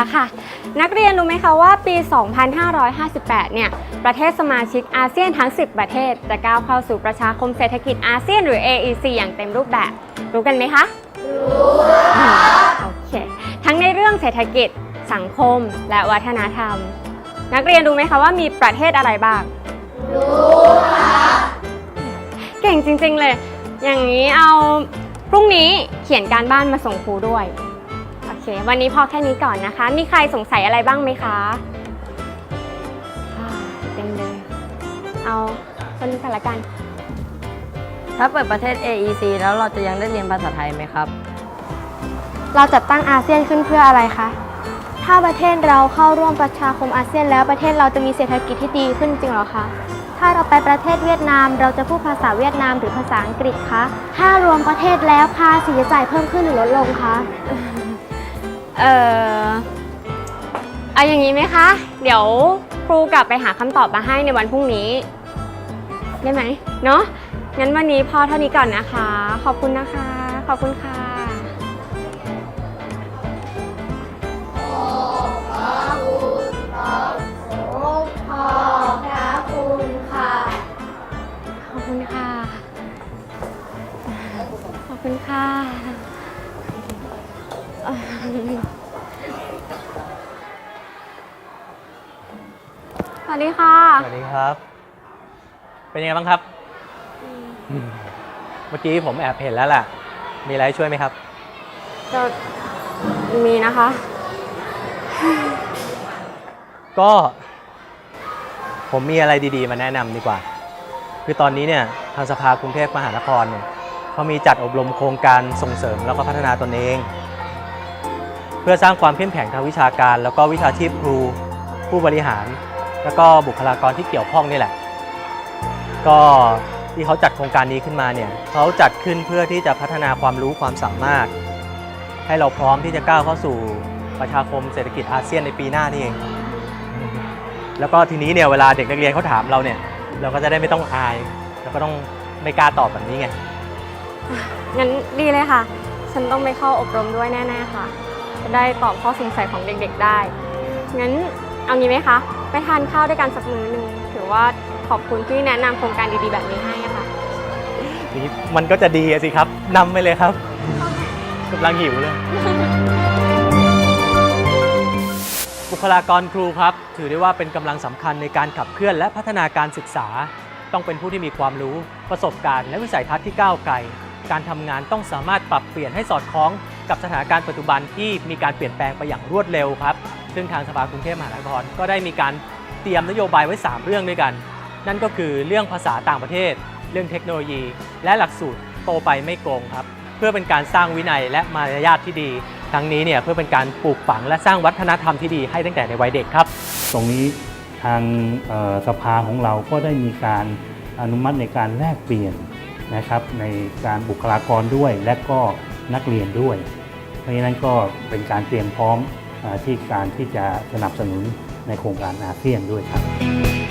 ละค่ะ นักเรียนรู้ไหมคะว่าปี 2558 เนี่ย ประเทศสมาชิกอาเซียนทั้ง 10 ประเทศ จะก้าวเข้าสู่ประชาคมเศรษฐกิจอาเซียนหรือ AEC อย่างเต็มรูปแบบ รู้กันไหมคะ รู้ค่ะโอเค ทั้งในเรื่องเศรษฐกิจ สังคม และวัฒนธรรม นักเรียนรู้ไหมคะว่ามีประเทศอะไรบ้าง รู้ค่ะ เก่งจริงๆเลย อย่างนี้เอาพรุ่งนี้เขียนการบ้านมาส่งครูด้วย เค วันนี้พอแค่นี้ก่อนนะคะ มีใครสงสัยอะไรบ้างไหมคะอ่าเต็มเลย เอาคนนี้กันละกัน ถ้าเปิดประเทศ AEC แล้วเราจะยังได้เรียนภาษาไทยไหมครับ เราจัดตั้งอาเซียนขึ้นเพื่ออะไรคะ ถ้าประเทศเราเข้าร่วมประชาคมอาเซียนแล้วประเทศเราจะมีเศรษฐกิจที่ดีขึ้นจริงเหรอคะ ถ้าเราไปประเทศเวียดนาม เราจะพูดภาษาเวียดนามหรือภาษาอังกฤษคะ ถ้ารวมประเทศแล้วภาษีจะจ่ายเพิ่มขึ้นหรือลดลงคะ เออเอาอย่างนี้ไหมคะ เดี๋ยวครูกลับไปหาคำตอบมาให้ในวันพรุ่งนี้ ได้ไหมเนาะงั้นวันนี้พอเท่านี้ก่อนนะคะ ขอบคุณนะคะ ขอบคุณค่ะขอบคุณค่ะ ขอบคุณค่ะ สวัสดีค่ะสวัสดีครับ เป็นยังไงบ้างครับอืมเมื่อกี้ผมแอบเห็นแล้วล่ะ มีอะไรให้ช่วยไหมครับ จะมีนะคะ ก็ ผมมีอะไรดีๆ มาแนะนำดีกว่า คือตอนนี้เนี่ยทางสภากรุงเทพมหานครเนี่ยเขามีจัดอบรมโครงการส่งเสริมแล้วก็พัฒนาตนเอง เพื่อสร้างความเข้มแข็งทางวิชาการ แล้วก็วิชาชีพครู ผู้บริหาร แล้วก็บุคลากรที่เกี่ยวข้องนี่แหละ ก็ที่เขาจัดโครงการนี้ขึ้นมาเนี่ยเขาจัดขึ้นเพื่อที่จะพัฒนาความรู้ความสามารถ ให้เราพร้อมที่จะก้าวเข้าสู่ประชาคมเศรษฐกิจอาเซียนในปีหน้านี่เอง แล้วก็ทีนี้เนี่ยเวลาเด็กนักเรียนเขาถามเราเนี่ย เราก็จะได้ไม่ต้องอายแล้วก็ต้องไม่กล้าตอบแบบนี้ไง งั้นดีเลยค่ะ ฉันต้องไปเข้าอบรมด้วยแน่ ๆ ค่ะ จะได้ตอบข้อสงสัยของเด็กๆได้ งั้นเอางี้ไหมคะ ไปทานข้าวด้วยกันสักมื้อหนึ่งถือว่าขอบคุณที่แนะนำโครงการดีๆแบบนี้ให้อะค่ะ นี่มันก็จะดีอะสิครับนำไปเลยครับกำลังหิวเลย บุคลากรครูครับ ถือได้ว่าเป็นกำลังสำคัญในการขับเคลื่อนและพัฒนาการศึกษา ต้องเป็นผู้ที่มีความรู้ ประสบการณ์ และวิสัยทัศน์ที่ก้าวไกล การทำงานต้องสามารถปรับเปลี่ยนให้สอดคล้อง กับสถานการณ์ปัจจุบันที่มีการเปลี่ยนแปลงไปอย่างรวดเร็วครับ ซึ่งทางสภากรุงเทพมหานครก็ได้มีการเตรียมนโยบายไว้ 3 เรื่องด้วยกัน นั่นก็คือเรื่องภาษาต่างประเทศ เรื่องเทคโนโลยี และหลักสูตรโตไปไม่โกงครับ เพื่อเป็นการสร้างวินัยและมารยาทที่ดี ทั้งนี้เนี่ยเพื่อเป็นการปลูกฝังและสร้างวัฒนธรรมที่ดีให้ตั้งแต่ในวัยเด็กครับ ตรงนี้ทางสภาของเราก็ได้มีการอนุมัติในการแลกเปลี่ยนนะครับในการบุคลากรด้วยและก็ นักเรียนด้วย เพราะฉะนั้นก็เป็นการเตรียมพร้อมอที่การที่จะสนับสนุนในโครงการอาเซียนด้วยครับ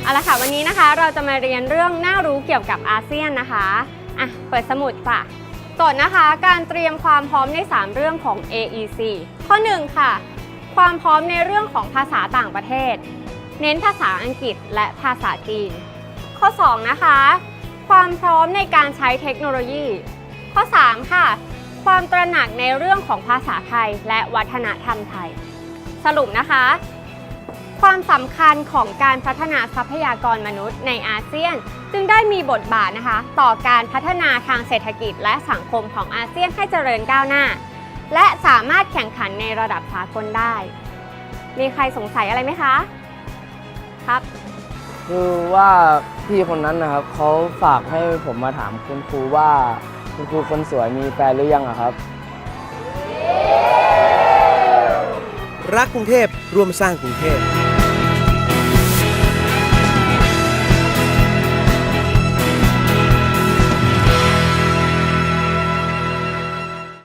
เอาละค่ะวันนี้นะคะเราจะมาเรียนเรื่องน่ารู้เกี่ยวกับอาเซียนนะคะอะเปิดสมุดจ้ะโจทย์นะคะ การเตรียมความพร้อมใน 3 เรื่องของ AEC ข้อ 1 ค่ะ ความพร้อมในเรื่องของภาษาต่างประเทศ เน้นภาษาอังกฤษและภาษาจีน ข้อ 2 นะคะ ความพร้อมในการใช้เทคโนโลยี ข้อ 3 ค่ะ ความตระหนักในเรื่องของภาษาไทยและวัฒนธรรมไทย สรุปนะคะ ความสำคัญของการพัฒนาทรัพยากรมนุษย์ในอาเซียน จึงได้มีบทบาทนะคะ ต่อการพัฒนาทางเศรษฐกิจและสังคมของอาเซียนให้เจริญก้าวหน้า และสามารถแข่งขันในระดับสากลได้ มีใครสงสัยอะไรไหมคะ ครับคือว่าพี่คนนั้นนะครับเขาฝากให้ผมมาถามคุณครูว่า คุณครูคนสวยมีแฟนหรือยังอะครับ รักกรุงเทพร่วมสร้างกรุงเทพ